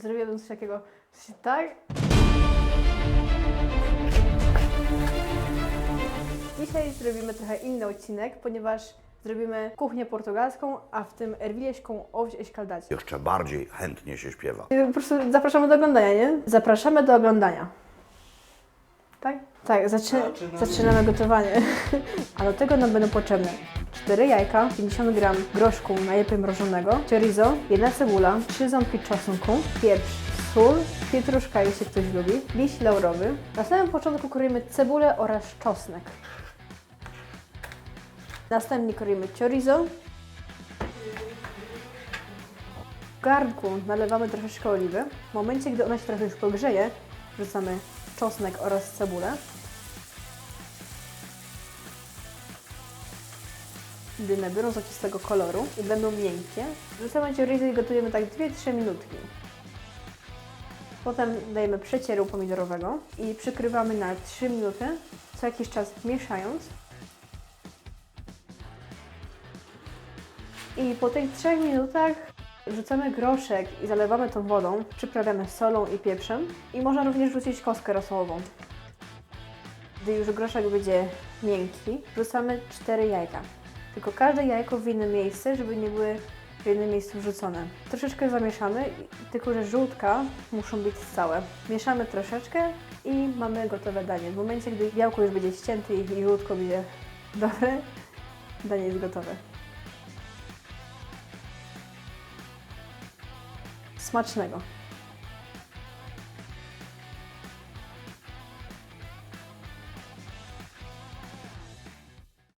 Zrobiłabym coś takiego, tak. Dzisiaj zrobimy trochę inny odcinek, ponieważ zrobimy kuchnię portugalską, a w tym erwilieśką owś escaldację. Jeszcze bardziej chętnie się śpiewa. Po prostu zapraszamy do oglądania, nie? Zapraszamy do oglądania. Tak? Tak, zaczy... zaczynamy gotowanie. A do tego nam będą potrzebne 4 jajka, 50 gram groszku najlepiej mrożonego, chorizo, jedna cebula, 3 ząbki czosnku, pieprz, sól, pietruszka, jeśli ktoś lubi, liść laurowy. Na samym początku kroimy cebulę oraz czosnek. Następnie kroimy chorizo, w garnku nalewamy troszeczkę oliwy. W momencie, gdy ona się trochę już pogrzeje, wrzucamy czosnek oraz cebulę. Gdy nabiorą złocistego koloru i będą miękkie, wrzucamy chorizo i gotujemy tak 2-3 minutki. Potem dajemy przecieru pomidorowego i przykrywamy na 3 minuty, co jakiś czas mieszając. I po tych 3 minutach Wrzucamy groszek i zalewamy tą wodą, przyprawiamy solą i pieprzem i można również wrzucić kostkę rosołową. Gdy już groszek będzie miękki, wrzucamy cztery jajka. Tylko każde jajko w innym miejscu, żeby nie były w jednym miejscu wrzucone. Troszeczkę zamieszamy, tylko że żółtka muszą być całe. Mieszamy troszeczkę i mamy gotowe danie. W momencie, gdy białko już będzie ścięte i żółtko będzie dobre, danie jest gotowe. Smacznego!